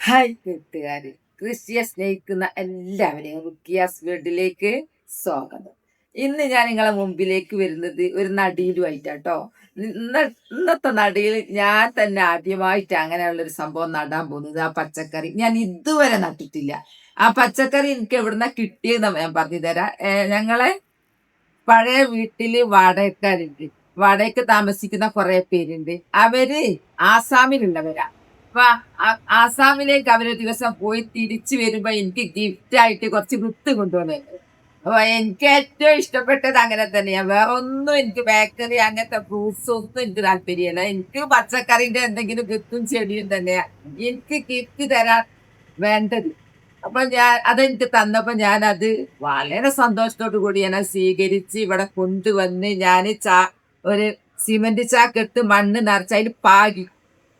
Hi കൂട്ടുകാര്. കൃഷിയെ സ്നേഹിക്കുന്ന എല്ലാവരെയും റുക്കിയാസ് വീട്ടിലേക്ക് സ്വാഗതം. ഇന്ന് ഞാൻ നിങ്ങളെ മുമ്പിലേക്ക് വരുന്നത് ഒരു നടീലുമായിട്ടാട്ടോ. ഇന്ന ഇന്നത്തെ നടയിൽ ഞാൻ തന്നെ ആദ്യമായിട്ട് അങ്ങനെയുള്ളൊരു സംഭവം നടാൻ പോകുന്നത് ആ പച്ചക്കറി. ഞാൻ ഇതുവരെ നട്ടിട്ടില്ല. ആ പച്ചക്കറി എനിക്ക് എവിടുന്ന കിട്ടിയെന്ന് ഞാൻ പറഞ്ഞു തരാം ഞങ്ങളെ പഴയ വീട്ടിൽ വാടകക്കാരുണ്ട്. വാടകയ്ക്ക് താമസിക്കുന്ന കുറേ പേരുണ്ട്. അവർ ആസാമിലുള്ളവരാ. അപ്പൊ ആസാമിലേക്ക് അവർ ദിവസം പോയി തിരിച്ചു വരുമ്പോ എനിക്ക് ഗിഫ്റ്റ് ആയിട്ട് കുറച്ച് വൃത്ത് കൊണ്ടുവന്നത് അപ്പൊ എനിക്ക് ഏറ്റവും ഇഷ്ടപ്പെട്ടത് അങ്ങനെ തന്നെയാ. വേറെ ഒന്നും എനിക്ക് ബേക്കറി അങ്ങനത്തെ ഫ്രൂട്ട്സ് ഒന്നും എനിക്ക് താല്പര്യമല്ല. എനിക്ക് പച്ചക്കറിന്റെ എന്തെങ്കിലും കിത്തും ചെടിയും തന്നെയാ. എനിക്ക് ഗിഫ്റ്റ് തരാൻ വേണ്ടത്. അപ്പൊ ഞാൻ അതെനിക്ക് തന്നപ്പോ ഞാൻ അത് വളരെ സന്തോഷത്തോടു കൂടി ഞാൻ സ്വീകരിച്ച് ഇവിടെ കൊണ്ടുവന്ന് ഞാൻ ചാ ഒരു സിമന്റ് ചാക്കെടുത്ത് മണ്ണ് നിറച്ച് അതിൽ പാകി.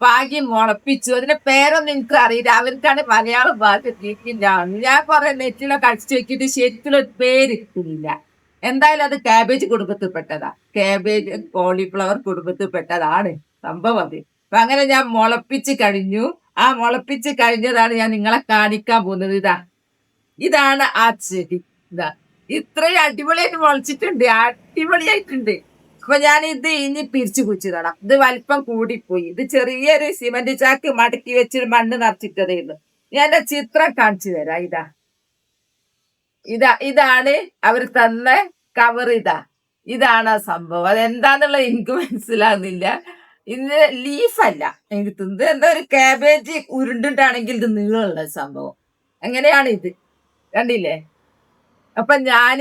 പാകി മുളപ്പിച്ചു അതിന്റെ പേരൊന്നും എനിക്ക് അറിയില്ല. അവർക്കാണ് മലയാളം ഭാഷ കേൾക്കില്ല ഞാൻ കുറെ നെറ്റിലൊക്കെ അടിച്ചു വെക്കിയിട്ട് ശരിക്കുള്ള പേര് കിട്ടുന്നില്ല എന്തായാലും അത് കാബേജ് കുടുംബത്തിൽപ്പെട്ടതാ കാബേജ് കോളിഫ്ലവർ കുടുംബത്തിൽപ്പെട്ടതാണ് സംഭവം അത്. അപ്പൊ അങ്ങനെ ഞാൻ മുളപ്പിച്ച് കഴിഞ്ഞു. ആ മുളപ്പിച്ച് കഴിഞ്ഞതാണ് ഞാൻ നിങ്ങളെ കാണിക്കാൻ പോകുന്നത്. ഇതാ. ഇതാണ് ആ ചെടി. ഇതാ. ഇത്രയും അടിപൊളിയായിട്ട് മുളച്ചിട്ടുണ്ട്. അടിപൊളിയായിട്ടുണ്ട്. അപ്പൊ ഞാൻ ഇത് ഇനി പിരിച്ചു കുച്ചിടണം ഇത് വലിപ്പം കൂടിപ്പോയി. ഇത് ചെറിയൊരു സിമന്റ് ചാക്ക് മടക്കി വെച്ച് മണ്ണ് നിറച്ചിട്ടതായിരുന്നു ഞാൻ എന്റെ ചിത്രം കാണിച്ചു തരാം. ഇതാ. ഇതാ. ഇതാണ് അവർ തന്ന കവർ ഇതാ. ഇതാണ് ആ സംഭവം. അതെന്താന്നുള്ളത് എനിക്ക് മനസ്സിലാകുന്നില്ല ഇത് ലീഫല്ല എനിക്ക് തിന്നത് എന്താ ഒരു കാബേജ് ഉരുണ്ടിട്ടാണെങ്കിൽ ഇത് നീളമുള്ള സംഭവം. അങ്ങനെയാണ് ഇത്? കണ്ടില്ലേ? അപ്പൊ ഞാൻ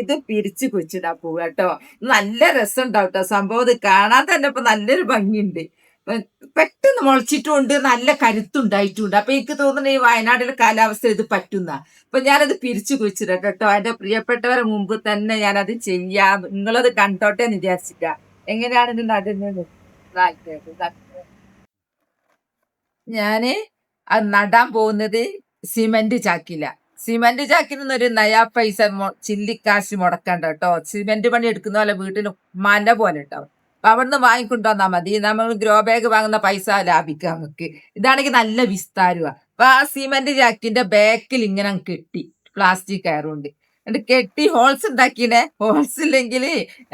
ഇത് പിരിച്ചു കുച്ചിടാ പോവുക കേട്ടോ നല്ല രസം ഉണ്ടാവും കേട്ടോ സംഭവം ഇത് കാണാൻ തന്നെ ഇപ്പൊ നല്ലൊരു ഭംഗിയുണ്ട്. പെട്ടെന്ന് മുളച്ചിട്ടുണ്ട് നല്ല കരുത്തുണ്ടായിട്ടുണ്ട്. അപ്പൊ എനിക്ക് തോന്നുന്നു ഈ വയനാട്ടിലെ കാലാവസ്ഥ ഇത് പറ്റുന്ന. അപ്പൊ ഞാനത് പിരിച്ചു കുഴിച്ചിടട്ടെ കേട്ടോ എന്റെ പ്രിയപ്പെട്ടവരെ മുമ്പ് തന്നെ ഞാനത് ചെയ്യാം. നിങ്ങളത് കണ്ടോട്ടെ എന്ന് വിചാരിച്ചിട്ട. എങ്ങനെയാണ് ഇത് നടുന്നത്? ഞാൻ അത് നടാൻ പോകുന്നത് സിമെന്റ് ചാക്കില. സിമന്റ് ചാക്കിൽ ഒരു നയാ പൈസ ചില്ലിക്കാശ് മുടക്കണ്ട കേട്ടോ. സിമെന്റ് പണി എടുക്കുന്ന പോലെ വീട്ടിൽ മന പോലെ ഉണ്ടാവും അപ്പൊ അവിടുന്ന് വാങ്ങിക്കൊണ്ടുവന്നാ മതി. നമ്മൾ ഗ്രോ ബാഗ് വാങ്ങുന്ന പൈസ ലാഭിക്കാം നമുക്ക്. ഇതാണെങ്കിൽ നല്ല വിസ്താരമാണ് അപ്പൊ ആ സിമെന്റ് ചാക്കിന്റെ ബാക്കിൽ ഇങ്ങനെ കെട്ടി പ്ലാസ്റ്റിക് കയറുണ്ട്. എന്നിട്ട് കെട്ടി ഹോൾസ് ഉണ്ടാക്കിനെ. ഹോൾസ് ഇല്ലെങ്കിൽ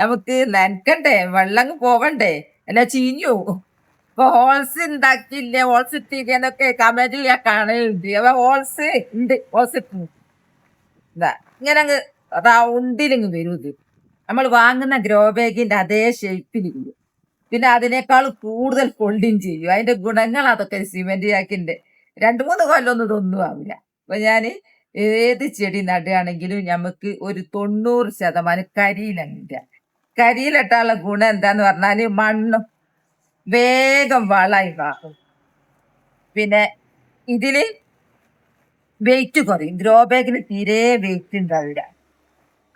നമുക്ക് നനക്കണ്ടേ? വെള്ളം പോവണ്ടേ? എന്നാ ചീഞ്ഞു ഹോൾസ് ഉണ്ടാക്കിയില്ല? ഹോൾസ് ഇട്ടിരിക്കാനൊക്കെ കമന്റ് ഞാൻ കാണുന്നുണ്ട് അപ്പൊ ഹോൾസ് ഉണ്ട്. ഹോൾസ് ഇട്ടു. എന്താ ഇങ്ങനെ അങ്ങ് റൗണ്ടിലിങ് വരും ഇത്. നമ്മൾ വാങ്ങുന്ന ഗ്രോ ബാഗിന്റെ അതേ വരും പിന്നെ അതിനേക്കാൾ കൂടുതൽ ഫോൾഡിങ് ചെയ്യും. അതിന്റെ ഗുണങ്ങൾ അതൊക്കെ സിമെന്റ് ചാക്കിന്റെ രണ്ടു മൂന്ന് കൊല്ലമൊന്നും ഇതൊന്നും ആവില്ല. അപ്പൊ ഞാൻ ഏത് ചെടി നടുകയാണെങ്കിലും നമുക്ക് ഒരു തൊണ്ണൂറ് ശതമാനം കരിയിലില്ല കരിയിലിട്ടാനുള്ള ഗുണം എന്താന്ന് പറഞ്ഞാൽ മണ്ണും വേഗം വളായി മാറും പിന്നെ ഇതിൽ വെയിറ്റ് കുറയും. ഗ്രോ ബാഗിന് തീരെ വെയിറ്റ് ഉണ്ടാവില്ല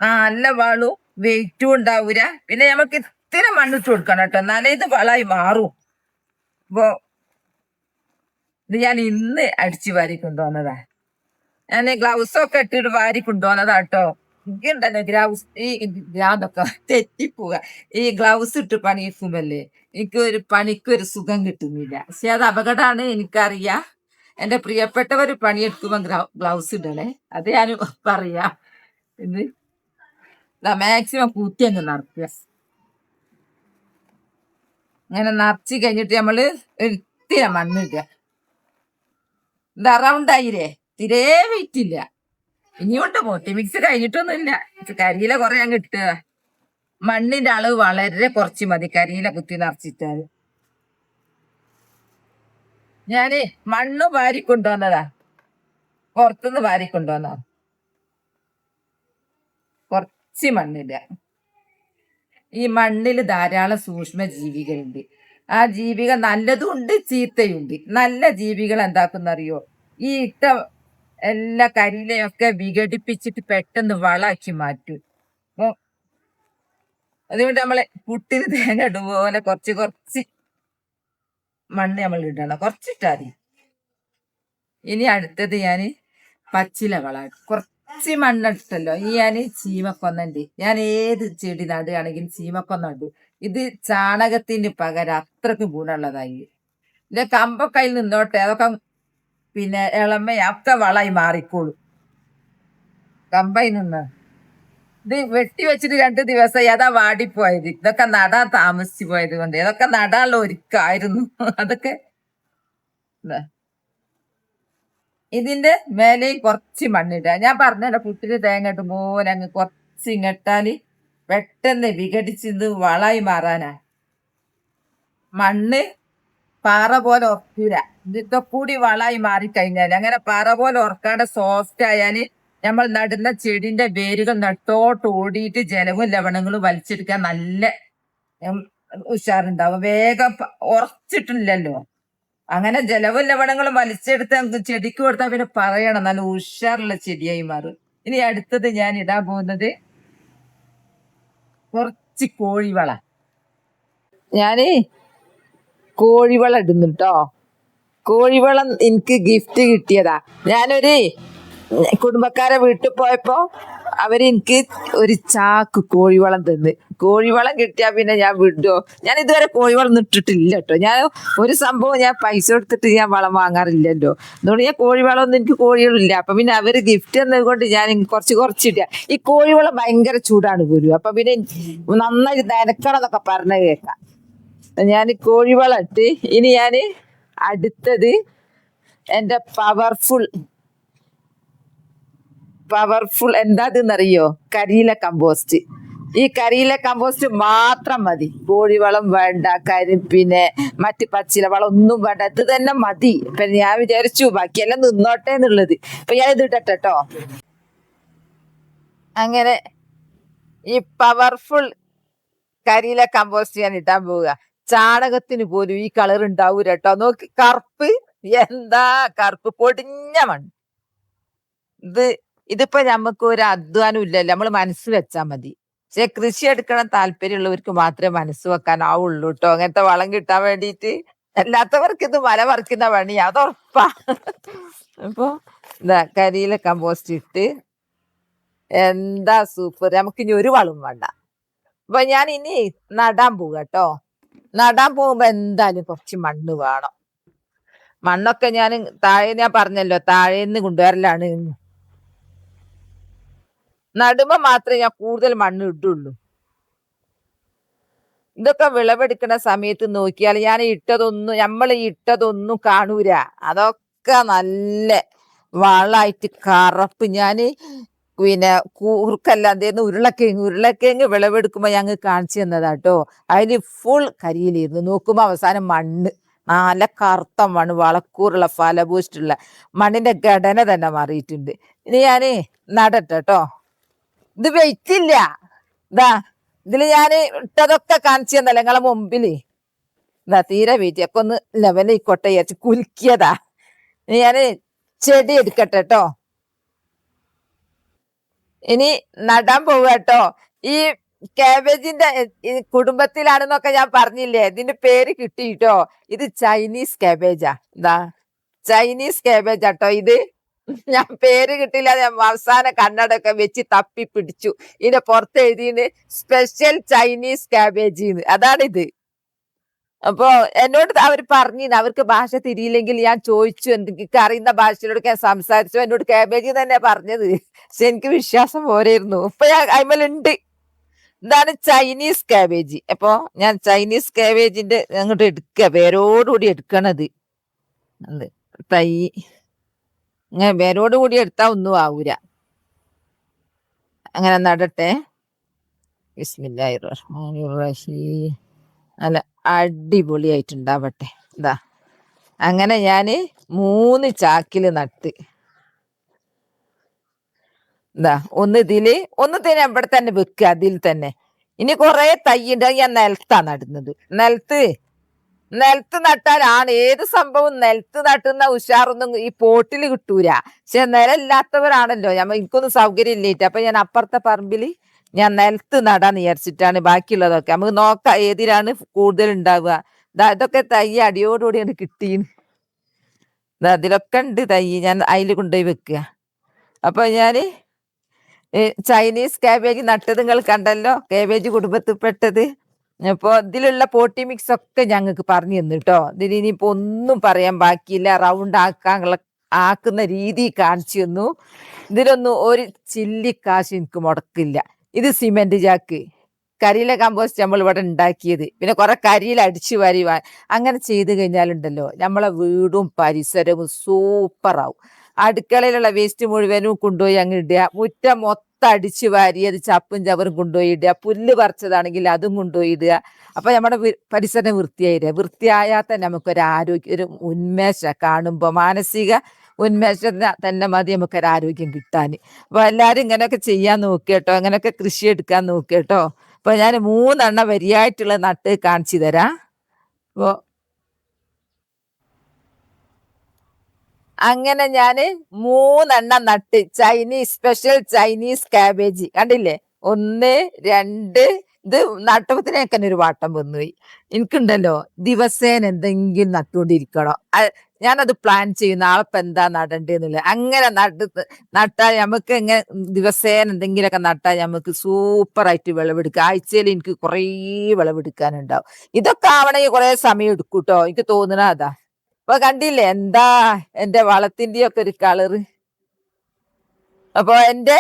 ആ നല്ല വളവും വെയിറ്റും ഉണ്ടാവൂല. പിന്നെ നമുക്ക് ഇത്തിരി മണ്ണിട്ട് കൊടുക്കണം കേട്ടോ. എന്നാലേ ഇത് വളായി മാറും. അപ്പോ ഇത് ഞാൻ ഇന്ന് അടിച്ചു വാരി കൊണ്ടുവന്നതാ. ഞാൻ ഗ്ലൗസൊക്കെ ഇട്ടിട്ട് വാരി കൊണ്ടുവന്നതാട്ടോ എനിക്കുണ്ടല്ലോ ഗ്ലൗസ് ഈ ഞാനൊക്കെ തെറ്റിപ്പോവുക ഈ ഗ്ലൗസ് ഇട്ട് പണിയെടുക്കുമ്പല്ലേ എനിക്ക് ഒരു പണിക്കൊരു സുഖം കിട്ടുന്നില്ല. പക്ഷെ അത് അപകടമാണ് എനിക്കറിയാം. എന്റെ പ്രിയപ്പെട്ടവർ പണിയെടുക്കുമ്പോൾ ഗ്ലൗസ് ഇടണേ. അത് ഞാൻ പറയാം. ഇത് മാക്സിമം കൂട്ടി അങ്ങ് നിറക്കുക അങ്ങനെ നിറച്ച് കഴിഞ്ഞിട്ട് നമ്മൾ ഒത്തിരി മണ്ണിടുക ഇത് ആയിരേ തിരേ വെയിറ്റ് ഇല്ല. ഇനിയുണ്ട് മോട്ടി മിക്സ് കഴിഞ്ഞിട്ടൊന്നുമില്ല. കരിയില കുറെ ഞാൻ കിട്ടുക മണ്ണിന്റെ അളവ് വളരെ കുറച്ച് മതി. കരിയില കുത്തി നിറച്ചിട്ടാൽ. ഞാൻ മണ്ണ് വാരി കൊണ്ടുവന്നതാ. പുറത്തുനിന്ന് വാരി കൊണ്ടുവന്ന കുറച്ച് മണ്ണില്ല. ഈ മണ്ണിൽ ധാരാളം സൂക്ഷ്മ ജീവികളുണ്ട് ആ ജീവികൾ നല്ലതും ഉണ്ട് ചീത്തയുണ്ട്. നല്ല ജീവികൾ എന്താക്കുന്നറിയോ ഈ ഇട്ട എല്ലാ കരിയിലയൊക്കെ വിഘടിപ്പിച്ചിട്ട് പെട്ടെന്ന് വളാക്കി മാറ്റും. അപ്പൊ അതുകൊണ്ട് നമ്മളെ പുട്ടിന് തേങ്ങ ഇടുപോലെ കുറച്ച് കുറച്ച് മണ്ണ് നമ്മൾ ഇടണം. കുറച്ചിട്ടാ മതി. ഇനി അടുത്തത് ഞാൻ പച്ചില വള. കുറച്ച് മണ്ണിട്ടല്ലോ ഈ ഞാൻ ചീമക്കൊന്നുണ്ട് ഞാൻ ഏത് ചെടി നടുകയാണെങ്കിലും ചീമക്കൊന്ന ഇടും ഇത് ചാണകത്തിന് പകരം അത്രയ്ക്ക് ഗുണമുള്ളതായി. ഇല്ല കമ്പൊക്കെ അതിൽ നിന്നോട്ടെ. അതൊക്കെ പിന്നെ ഇളമ ഒക്കെ വളമായി മാറിക്കോളും. കമ്പയിൽ നിന്ന്. ഇത് വെട്ടി വെച്ചിട്ട് രണ്ട് ദിവസമായി അതാ വാടിപ്പോയത്? ഇതൊക്കെ നടാൻ താമസിച്ചു പോയത് കൊണ്ട്. ഇതൊക്കെ നടാനുള്ള ഒരുക്കായിരുന്നു. അതൊക്കെ ഇതിന്റെ മേലെ കുറച്ച് മണ്ണിടുക. ഞാൻ പറഞ്ഞല്ലോ പുട്ടിന് തേങ്ങ ഇടുമ്പോൾ അങ്ങ് കുറച്ച് ഇങ്ങട്ടാൽ പെട്ടെന്ന് വിഘടിച്ച് ഇത് വളമായി മാറാനാ. മണ്ണ് പാറ പോലെ ഉറക്കൂല. ഇതൊക്കെ കൂടി വളായി മാറിക്കഴിഞ്ഞാൽ അങ്ങനെ പാറ പോലെ ഉറക്കാണ്ട് സോഫ്റ്റ് ആയാൽ നമ്മൾ നടുന്ന ചെടിന്റെ വേരുകൾ നട്ടോട്ട് ഓടിയിട്ട് ജലവും ലവണങ്ങളും വലിച്ചെടുക്കാൻ നല്ല ഉഷാറുണ്ടാവും. വേഗം ഉറച്ചിട്ടില്ലല്ലോ. അങ്ങനെ ജലവും ലവണങ്ങളും വലിച്ചെടുത്ത് ചെടിക്ക് കൊടുത്താൽ പിന്നെ പറയണം നല്ല ഉഷാറുള്ള ചെടിയായി മാറും. ഇനി അടുത്തത് ഞാൻ ഇടാൻ പോകുന്നത് കുറച്ച് കോഴിവള. ഞാൻ കോഴിവളം ഇടുന്നുട്ടോ കോഴിവളം എനിക്ക് ഗിഫ്റ്റ് കിട്ടിയതാ. ഞാനൊരു കുടുംബക്കാരെ വീട്ടിൽ പോയപ്പോ അവരെനിക്ക് ഒരു ചാക്ക് കോഴിവളം തന്ന്. കോഴിവളം കിട്ടിയാൽ പിന്നെ ഞാൻ വിടുവോ? ഞാൻ ഇതുവരെ കോഴിവളം ഇട്ടിട്ടില്ല കേട്ടോ ഞാൻ ഒരു സംഭവം ഞാൻ പൈസ കൊടുത്തിട്ട് ഞാൻ വളം വാങ്ങാറില്ലല്ലോ. അതുകൊണ്ട് ഞാൻ കോഴിവളം ഒന്നും എനിക്ക് കോഴികളില്ല. അപ്പൊ പിന്നെ അവർ ഗിഫ്റ്റ് തന്നത് കൊണ്ട് ഞാൻ കുറച്ച് കുറച്ച് കുറച്ചിട്ട ഈ കോഴിവളം ഭയങ്കര ചൂടാണ് ഗുരു. അപ്പൊ പിന്നെ നന്നായി നനക്കണം എന്നൊക്കെ പറഞ്ഞു കേൾക്കാം. ഞാൻ കോഴി ഇട്ട് ഇനി ഞാൻ അടുത്തത് എന്റെ പവർഫുൾ പവർഫുൾ എന്താതെന്നറിയോ കരിയില കമ്പോസ്റ്റ് ഈ കരിയില കമ്പോസ്റ്റ് മാത്രം മതി. കോഴിവളം വേണ്ട കരി പിന്നെ മറ്റ് പച്ചില വളം ഒന്നും വേണ്ട. ഇത് തന്നെ മതി. ഇപ്പൊ ഞാൻ വിചാരിച്ചു ബാക്കിയെല്ലാം നിന്നോട്ടെ എന്നുള്ളത്. ഇപ്പൊ ഞാൻ ഇത് ഇടട്ടെ കേട്ടോ അങ്ങനെ ഈ പവർഫുൾ കരിയില കമ്പോസ്റ്റ് ഞാൻ ഇട്ടാൻ പോവുക. ചാണകത്തിന് പോലും ഈ കളർ ഉണ്ടാവൂ കേട്ടോ നോക്കി കറുപ്പ് എന്താ കറുപ്പ്? പൊടിഞ്ഞ മണ്ണ്. ഇത് ഇതിപ്പോ നമുക്ക് ഒരു അധ്വാനം ഇല്ലല്ലോ. നമ്മൾ മനസ്സ് വെച്ചാ മതി. പക്ഷെ കൃഷി എടുക്കണം താല്പര്യമുള്ളവർക്ക് മാത്രമേ മനസ്സ് വെക്കാനാവുള്ളൂ കേട്ടോ അങ്ങനത്തെ വളം കിട്ടാൻ വേണ്ടിയിട്ട് അല്ലാത്തവർക്ക് ഇത് മല പറിക്കുന്ന പണി അത് ഉറപ്പാ. അപ്പൊ ഇതാ കരിയില കമ്പോസ്റ്റ് ഇട്ട് എന്താ സൂപ്പർ നമുക്ക് ഇനി ഒരു വളം വേണ്ട. അപ്പൊ ഞാൻ ഇനി നടാൻ പോകട്ടോ കേട്ടോ നടാൻ പോകുമ്പോ എന്തായാലും കുറച്ച് മണ്ണ് വേണം. മണ്ണൊക്കെ ഞാൻ താഴെ ഞാൻ പറഞ്ഞല്ലോ താഴേന്ന് കൊണ്ടുവരലാണ്. നടുമ്പോ മാത്രമേ ഞാൻ കൂടുതൽ മണ്ണ് ഇട്ടുള്ളൂ ഇതൊക്കെ വിളവെടുക്കുന്ന സമയത്ത് നോക്കിയാൽ ഞാൻ ഇട്ടതൊന്നും നമ്മൾ ഇട്ടതൊന്നും കാണൂല. അതൊക്കെ നല്ല വളായിട്ട് കറപ്പ്. ഞാൻ പിന്നെ കുറുക്കല്ല എന്തേന്ന് ഉരുളക്കിഴങ്ങ് ഉരുളക്കിഴങ്ങ് വിളവെടുക്കുമ്പോൾ ഞങ്ങൾ കാണിച്ചു തന്നതാട്ടോ അതിന് ഫുൾ കരിയിലിരുന്നു. നോക്കുമ്പോൾ അവസാനം മണ്ണ്. നല്ല കറുത്ത മണ്ണ് വളക്കൂറുള്ള ഫലഭൂഷ്ടുള്ള മണ്ണിന്റെ ഘടന തന്നെ മാറിയിട്ടുണ്ട്. ഇനി ഞാൻ നടട്ടെ ഇത് വെയിറ്റില്ല ഇതാ ഇതിൽ ഞാൻ ഇട്ടതൊക്കെ കാണിച്ചു തന്നല്ലേ നിങ്ങളെ മുമ്പിൽ. ഇതാ തീരെ വെയിറ്റ് ഒക്കെ ഒന്ന് ലെവലായിക്കോട്ടെ വിചാരിച്ച് കുലുക്കിയതാ. ഇനി ഞാൻ ചെടി എടുക്കട്ടെ കേട്ടോ ഇനി നടാൻ പോവുക കേട്ടോ. ഈ കാബേജിന്റെ കുടുംബത്തിലാണെന്നൊക്കെ ഞാൻ പറഞ്ഞില്ലേ? ഇതിന്റെ പേര് കിട്ടിയിട്ടോ ഇത് ചൈനീസ് കാബേജാ എന്താ ചൈനീസ് കാബേജ് ആട്ടോ ഇത്. ഞാൻ പേര് കിട്ടില്ല അവസാന കണ്ണടൊക്കെ വെച്ച് തപ്പി പിടിച്ചു ഇതിന്റെ പുറത്ത് എഴുതിയിട്ട് സ്പെഷ്യൽ ചൈനീസ് കാബേജ് അതാണിത്. അപ്പോ എന്നോട് അവർ പറഞ്ഞു അവർക്ക് ഭാഷ തിരിയില്ലെങ്കിൽ ഞാൻ ചോദിച്ചു എനിക്ക് അറിയുന്ന ഭാഷയിലൂടെ ഞാൻ സംസാരിച്ചു. എന്നോട് കാബേജ് തന്നെ പറഞ്ഞത്. പക്ഷെ എനിക്ക് വിശ്വാസം പോരായിരുന്നു. ഇപ്പൊ ഞാൻ അയിമലുണ്ട്. ഇതാണ് ചൈനീസ് കാബേജ്? അപ്പൊ ഞാൻ ചൈനീസ് കാബേജിന്റെ അങ്ങോട്ട് എടുക്കുക വേരോടുകൂടി എടുക്കണത്. തൈ. അങ്ങനെ വേരോടുകൂടി എടുത്താ ഒന്നും ആവൂല. അങ്ങനെ നടട്ടെ. ബിസ്മില്ലാഹിർ റഹ്മാനിർ റഹീം. നല്ല അടിപൊളിയായിട്ടുണ്ടാവട്ടെ. ഇതാ അങ്ങനെ ഞാൻ മൂന്ന് ചാക്കിൽ നട്ട്. ഇതാ ഒന്ന് ഇതിൽ ഒന്ന് തന്നെ അവിടെ തന്നെ വെക്കുക അതിൽ തന്നെ. ഇനി കുറെ തൈയുണ്ട് ഞാൻ നിലത്താ നടുന്നത്. നിലത്ത് നിലത്ത് നട്ടാലാണ് ഏത് സംഭവം നിലത്ത് നട്ടുന്ന ഉഷാറൊന്നും ഈ പോട്ടിൽ കിട്ടൂല. പക്ഷെ നിലമില്ലാത്തവരാണല്ലോ ഞമ്മ എനിക്കൊന്നും സൗകര്യം ഇല്ലേറ്റ് അപ്പൊ ഞാൻ അപ്പുറത്തെ പറമ്പിൽ ഞാൻ നിലത്ത് നടാൻ വിചാരിച്ചിട്ടാണ് ബാക്കിയുള്ളതൊക്കെ. നമുക്ക് നോക്കാം ഏതിലാണ് കൂടുതൽ ഉണ്ടാവുക ഇതൊക്കെ തൈ അടിയോടുകൂടിയാണ് കിട്ടീന്. ദാ ഇതിലൊക്കെ ഉണ്ട് തൈ ഞാൻ അതിൽ കൊണ്ടുപോയി വെക്കുക. അപ്പൊ ഞാൻ ചൈനീസ് കാബേജ് നട്ടത് നിങ്ങൾ കണ്ടല്ലോ? കാബേജ് കുടുംബത്തിൽപ്പെട്ടത്. അപ്പൊ ഇതിലുള്ള പോട്ടി മിക്സ് ഒക്കെ ഞങ്ങൾക്ക് പറഞ്ഞു തന്നു കേട്ടോ. ഇതിൽ ഇനിയിപ്പോ ഒന്നും പറയാൻ ബാക്കിയില്ല. റൗണ്ട് ആക്കാനുള്ള ആക്കുന്ന രീതി കാണിച്ചു തന്നു. ഇതിലൊന്നും ഒരു ചില്ലിക്കാശ് എനിക്ക് മുടക്കില്ല. ഇത് സിമെന്റ് ചാക്ക്. കരിയിലെ കമ്പോസ്റ്റ് നമ്മൾ ഇവിടെ ഉണ്ടാക്കിയത്. പിന്നെ കുറെ കരിയിൽ അടിച്ചു വാരി അങ്ങനെ ചെയ്ത് കഴിഞ്ഞാലുണ്ടല്ലോ നമ്മളെ വീടും പരിസരവും സൂപ്പറാവും അടുക്കളയിലുള്ള വേസ്റ്റ് മുഴുവനും കൊണ്ടുപോയി അങ്ങ് ഇടുക. മുറ്റം മൊത്തം അടിച്ചു വാരി അത് ചപ്പും ചവറും കൊണ്ടുപോയി ഇടുക. പുല്ല് പറിച്ചതാണെങ്കിൽ അതും കൊണ്ടുപോയി ഇടുക. അപ്പൊ നമ്മുടെ പരിസരം വൃത്തിയായി വൃത്തിയായാൽ തന്നെ നമുക്കൊരു ആരോഗ്യ ഒരു ഉന്മേഷ കാണുമ്പോൾ മാനസിക ഉന്മേഷത്തിന് തന്നെ മതി നമുക്കൊരു ആരോഗ്യം കിട്ടാൻ അപ്പൊ എല്ലാരും ഇങ്ങനെയൊക്കെ ചെയ്യാൻ നോക്കിയട്ടോ. അങ്ങനെയൊക്കെ കൃഷി എടുക്കാൻ നോക്കിയട്ടോ. അപ്പൊ ഞാൻ മൂന്നെണ്ണ വരിയായിട്ടുള്ള നട്ട് കാണിച്ചു തരാം. അപ്പോ അങ്ങനെ ഞാൻ മൂന്നെണ്ണം നട്ട്. ചൈനീസ് സ്പെഷ്യൽ ചൈനീസ് കാബേജ് കണ്ടില്ലേ? ഒന്ന് രണ്ട്. ഇത് നട്ടപ്പത്തിനൊക്കെ ഒരു വാട്ടം വന്നുപോയി. എനിക്കുണ്ടല്ലോ ദിവസേന എന്തെങ്കിലും നട്ടുകൊണ്ടിരിക്കണം. ഞാനത് പ്ലാൻ ചെയ്യും നാളെ ഇപ്പൊ എന്താ നടണ്ടെന്നില്ല അങ്ങനെ നട്ട് നട്ടാൽ നമുക്ക് എങ്ങനെ ദിവസേന എന്തെങ്കിലുമൊക്കെ നട്ടാൽ നമുക്ക് സൂപ്പറായിട്ട് വിളവെടുക്കുക ആഴ്ചയിൽ എനിക്ക് കുറേ വിളവെടുക്കാനുണ്ടാവും. ഇതൊക്കെ ആവണമെങ്കിൽ കുറേ സമയം എടുക്കും കേട്ടോ എനിക്ക് തോന്നണ അതാ. അപ്പൊ കണ്ടില്ലേ? എന്താ എന്റെ വളത്തിന്റെ ഒക്കെ ഒരു കളറ് അപ്പൊ എന്റെ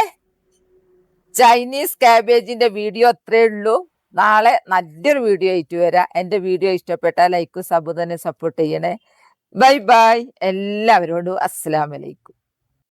ചൈനീസ് കാബേജിന്റെ വീഡിയോ അത്രേ ഉള്ളൂ. നാളെ നല്ലൊരു വീഡിയോ ആയിട്ട് വരാം. എന്റെ വീഡിയോ ഇഷ്ടപ്പെട്ടാൽ ലൈക്കും സബ് തന്നെ സപ്പോർട്ട് ചെയ്യണേ. ബൈ ബൈ എല്ലാവരോടും അസ്സലാമലൈക്കും